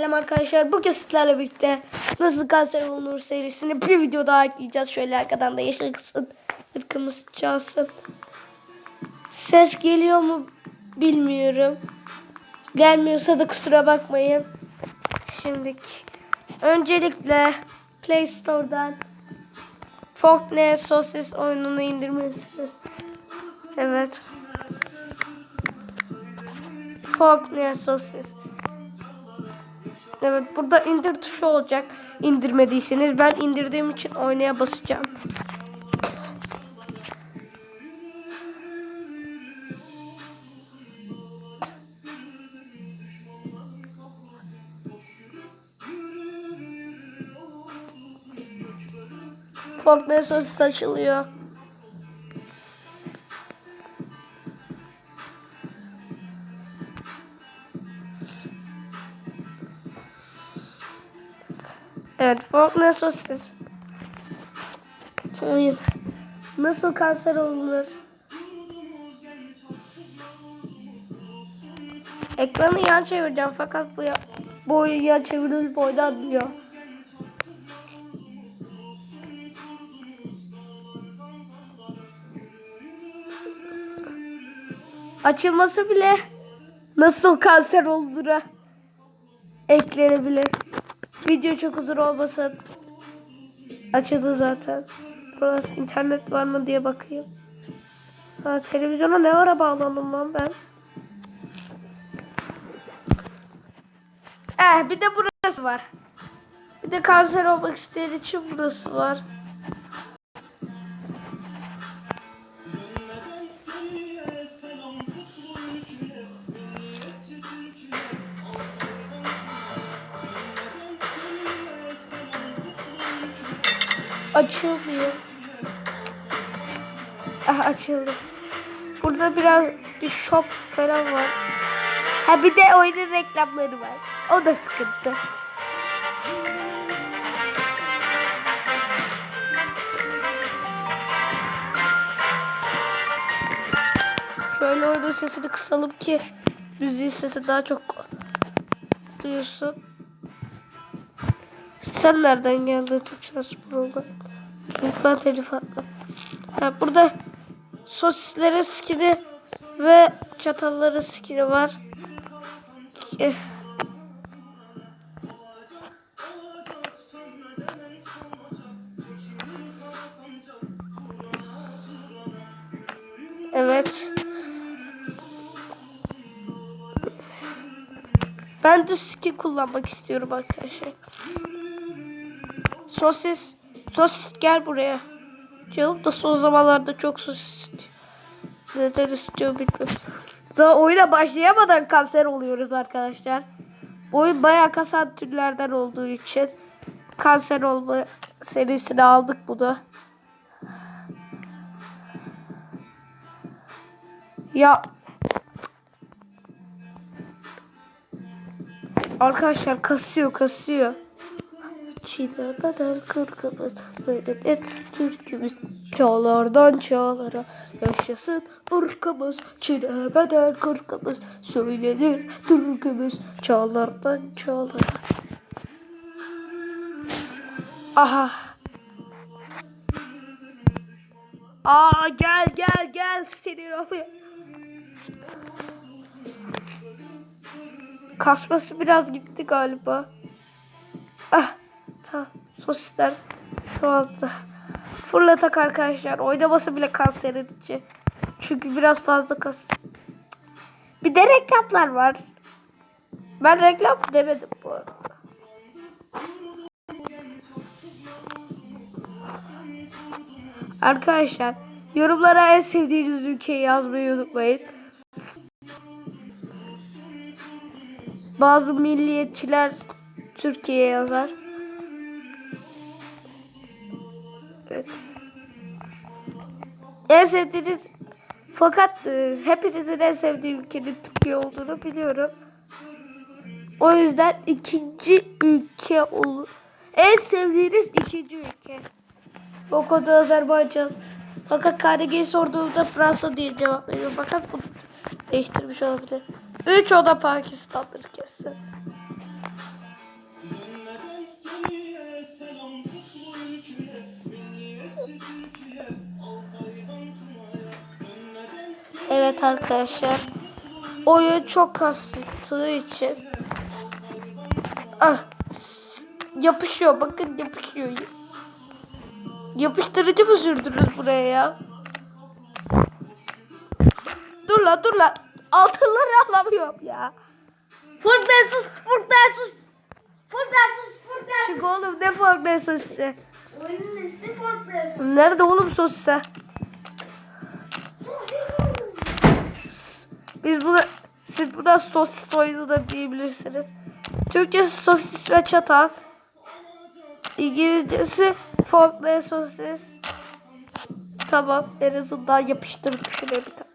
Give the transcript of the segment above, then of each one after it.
Selam arkadaşlar. Bugün sizlerle birlikte nasıl kanser olunur serisini bir video daha ekleyeceğiz. Şöyle arkadan da yeşil kısın. Irkımız çalsın. Ses geliyor mu bilmiyorum. Gelmiyorsa da kusura bakmayın. Şimdi öncelikle Play Store'dan Fortnite Sosis oyununu indirmelisiniz. Evet. Fortnite Sosis. Evet burada indir tuşu olacak. İndirmediyseniz ben indirdiğim için oynaya basacağım. Fortnite sosis açılıyor. Evet, Fortnite sosis. Hayır. Nasıl kanser olunur? Ekranı yan çevireceğim fakat bu ya, bu oyun yan çevirilip oynanmıyor. Açılması bile nasıl kanser olduğuna eklenebilir. Video çok uzun olmasın. Açıldı zaten. Burası internet var mı diye bakayım. Ha, televizyona ne ara bağlandım lan ben? Eh bir de burası var. Bir de kanser olmak isteyen için burası var. Açılmıyor. Ah açıldı. Burada biraz bir shop falan var. Ha bir de oyunun reklamları var. O da sıkıntı. Şöyle oyunun sesini kısalım ki müziğin sesi daha çok duyulsun. Sen nereden geldin Türkçe Spor'da? Lütfen telif atma. Ha, burada sosislerin skini ve çatalların skini var. Eh. Evet. Ben de skin kullanmak istiyorum arkadaşlar. Sosis. Sosis gel buraya. Canım da son zamanlarda çok sosis istiyor. Neden istiyor bilmiyorum. Daha oyuna başlayamadan kanser oluyoruz arkadaşlar. Oyun bayağı kasan türlerden olduğu için kanser olma serisini aldık bunu. Ya Arkadaşlar kasıyor kasıyor. Çiğne bedel kırkımız böyle et türkümüz çağlardan çağlara yaşasın ırkımız. Çiğne bedel kırkımız söylenir türkümüz çağlardan çağlara. Aha. Aa gel gel gel sinir oluyor Kasması biraz gitti galiba. Ah, tamam. Sosisler şu anda. Fırlatak arkadaşlar. Oynaması bile kanser edici. Çünkü biraz fazla kas. Bir de reklamlar var. Ben reklam demedim bu arada. Arkadaşlar yorumlara en sevdiğiniz ülkeyi yazmayı unutmayın. Bazı milliyetçiler Türkiye yazar. Sevdiğiniz fakat e, hepinizin en sevdiği ülkenin Türkiye olduğunu biliyorum. O yüzden ikinci ülke olur. En sevdiğiniz ikinci ülke. O konuda Azerbaycan. Fakat KDG'yi sorduğumda Fransa diye cevap veriyor. Fakat bu değiştirmiş olabilir. Üç o da Pakistan'dır Evet arkadaşlar. Oyun çok kastığı için. Ah. Yapışıyor. Bakın yapışıyor. Yapıştırıcı mı sürdünüz buraya ya? Dur la dur la. Altınları alamıyorum ya. Furnasus, Furnasus. Furnasus, Furnasus. Çünkü oğlum ne ne sosise. Oyunun ismi Furnasus. Nerede oğlum sosise? Biz buna siz buna sosis oyunu da diyebilirsiniz. Türkçesi sosis ve çatal. İngilizcesi forkla sosis. Tamam en azından yapıştırıp şuraya bir tane.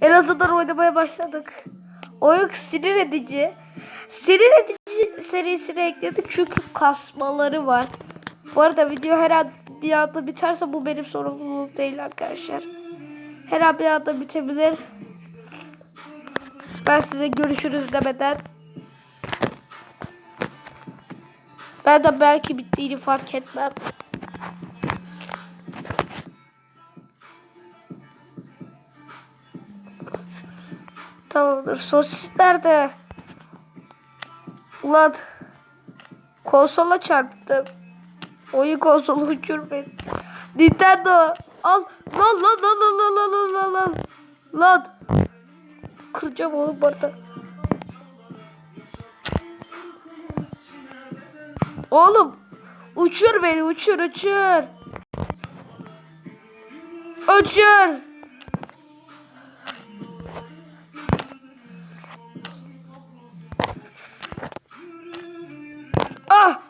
En azından oynamaya başladık. Oyun sinir edici. Sinir edici serisine ekledik çünkü kasmaları var. Bu arada video her an bir anda biterse bu benim sorumluluğum değil arkadaşlar. Her anda bitebilir. Ben size görüşürüz demeden. Ben de belki bittiğini fark etmem. Tamamdır. Sosis nerede? Ulan konsola çarptım. Oyun konsolu uçur beni. Nintendo al. Lan lan lan lan lan lan lan lan lan. Lan. Kıracağım oğlum burada. Oğlum uçur beni uçur uçur. Uçur. Ah!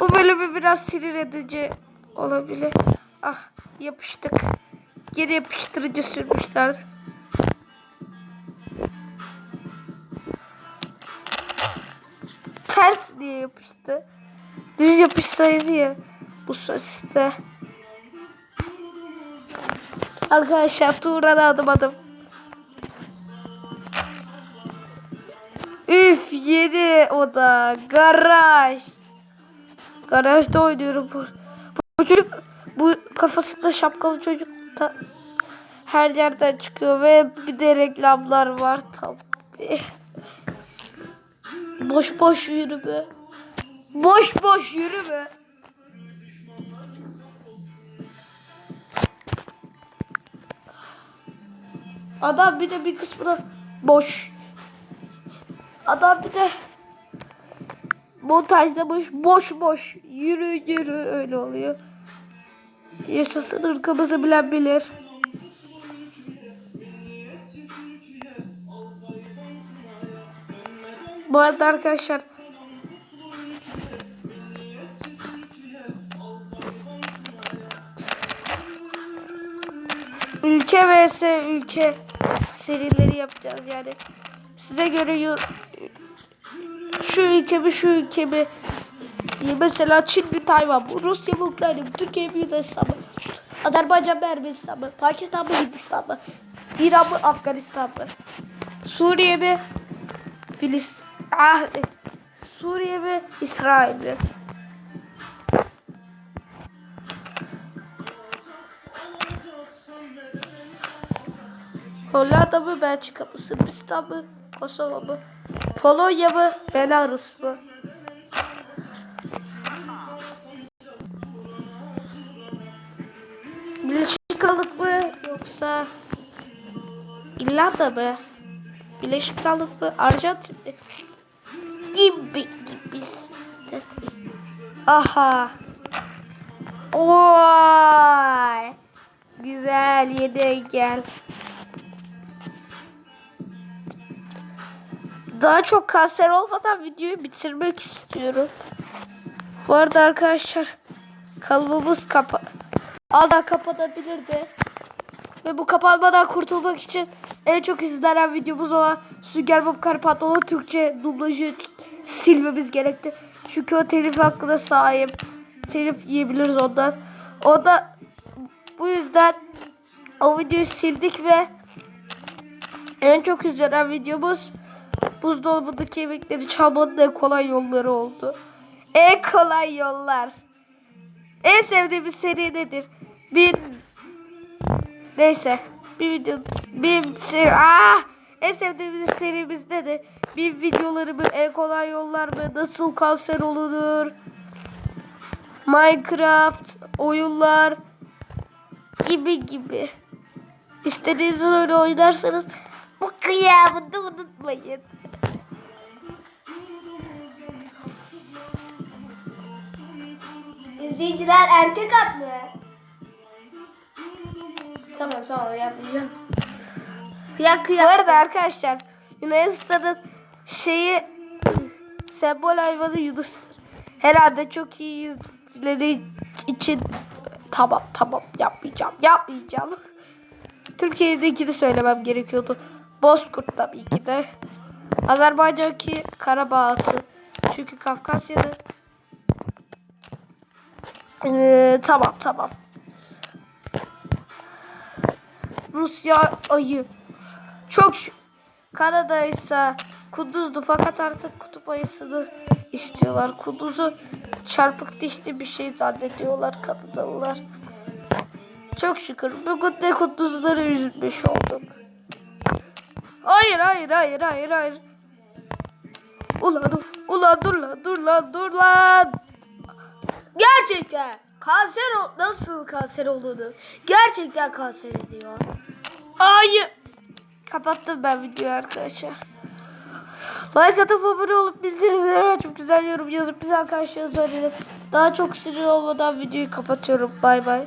Bu bölümü biraz sinir edici olabilir. Ah yapıştık. Geri yapıştırıcı sürmüşler. Ters diye yapıştı. Düz yapışsaydı ya bu sosiste. Arkadaşlar Tuğra'da adım adım. Üf yeni oda. Garaj. Garajda oynuyorum bu. Kafasında şapkalı çocuk da her yerden çıkıyor ve bir de reklamlar var tabii. Boş boş yürüme. Boş boş yürüme. Adam bir de bir kısmına boş. Adam bir de montajda boş boş boş yürü yürü öyle oluyor. Yaşasın ırkımızı bilen bilir. Bu arada arkadaşlar ülke vs ülke serileri yapacağız yani. Size göre şu ülke mi şu ülke mi mesela Çin mi Tayvan mı Rusya mı Ukrayna mı Türkiye mi Yunanistan mı Azerbaycan mı Ermenistan mı Pakistan mı Hindistan mı İran mı Afganistan mı Suriye mi Filistin ah, Suriye mi İsrail. Mi Hollanda mı Belçika mı Sırbistan mı Kosova mı Polonya mı Belarus mu İrlanda mı? Birleşik Krallık mı? Arjantin? Gibi gibi. Aha. Vay. Güzel yedi gel. Daha çok kanser olmadan videoyu bitirmek istiyorum. Bu arada arkadaşlar kalıbımız kapa Allah kapatabilirdi. Ve bu kapanmadan kurtulmak için en çok izlenen videomuz olan Sünger Bob Karpatolu Türkçe dublajı silmemiz gerekti. Çünkü o telif hakkına sahip. Telif yiyebiliriz ondan. O da bu yüzden o videoyu sildik ve en çok izlenen videomuz buzdolabındaki yemekleri çalmanın en kolay yolları oldu. En kolay yollar. En sevdiğimiz seri nedir? 1000 Neyse. Bir video bir seri, ah! en sevdiğimiz serimizde de bir videoları mı en kolay yollar mı nasıl kanser olunur Minecraft oyunlar gibi gibi istediğiniz oyunu oynarsanız bu kıyamını unutmayın. İzleyiciler erkek at mı? Tamam tamam yapmayacağım. Kıyak kıyak. Bu arada arkadaşlar Yunanistan'ın şeyi sembol hayvanı Yunus'tur. Herhalde çok iyi yüzleri için tamam tamam yapmayacağım yapmayacağım. Türkiye'dekini söylemem gerekiyordu. Bozkurt tabii ki de. Azerbaycan'ki Karabağ atı. Çünkü Kafkasya'da. Ee, tamam tamam. Rusya ayı. Çok. Kanada ise kuduzdu fakat artık kutup ayısını istiyorlar. Kuduzu çarpık dişli bir şey zannediyorlar Kanadalılar. Çok şükür bugün de kuduzları üzmüş olduk. Hayır hayır hayır hayır hayır. Ulan ulan dur lan dur lan dur lan. Gerçekten kanser nasıl kanser olduğunu gerçekten kanser ediyor. Hayır. Kapattım ben videoyu arkadaşlar. Like atıp abone olup bildirimleri açıp güzel yorum yazıp bize arkadaşlar söyleyin. Daha çok sinir olmadan videoyu kapatıyorum. Bay bay.